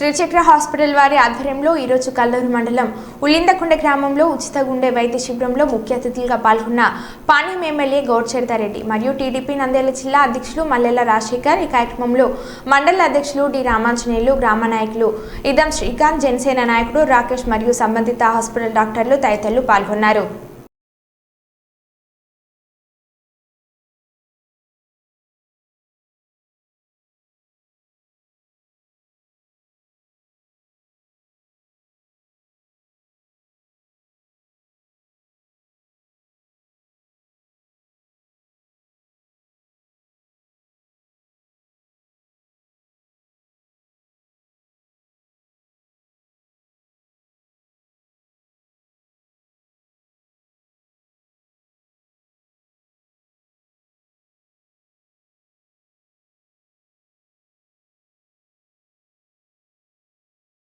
శ్రీచక్ర hospital వారి ఆధ్వర్యంలో ఈరోజు కల్లూరు మండలం ఉలిందకొండ గ్రామంలో ఉచిత గుండె వైద్య శిబిరంలో ముఖ్య అతిథులుగా పాల్గొన్న పాణ్యం ఎమ్మెల్యే గౌడ్చరితారెడ్డి మరియు టీడీపీ నంద్యాల జిల్లా అధ్యక్షులు మల్లెల రాజశేఖర్ ఈ కార్యక్రమంలో మండల అధ్యక్షులు డి రామాంజనేయులు గ్రామ నాయకులు ఇదం శ్రీకాంత్ జనసేన నాయకుడు రాకేష్ మరియు సంబంధిత హాస్పిటల్ డాక్టర్లు తదితరులు పాల్గొన్నారు.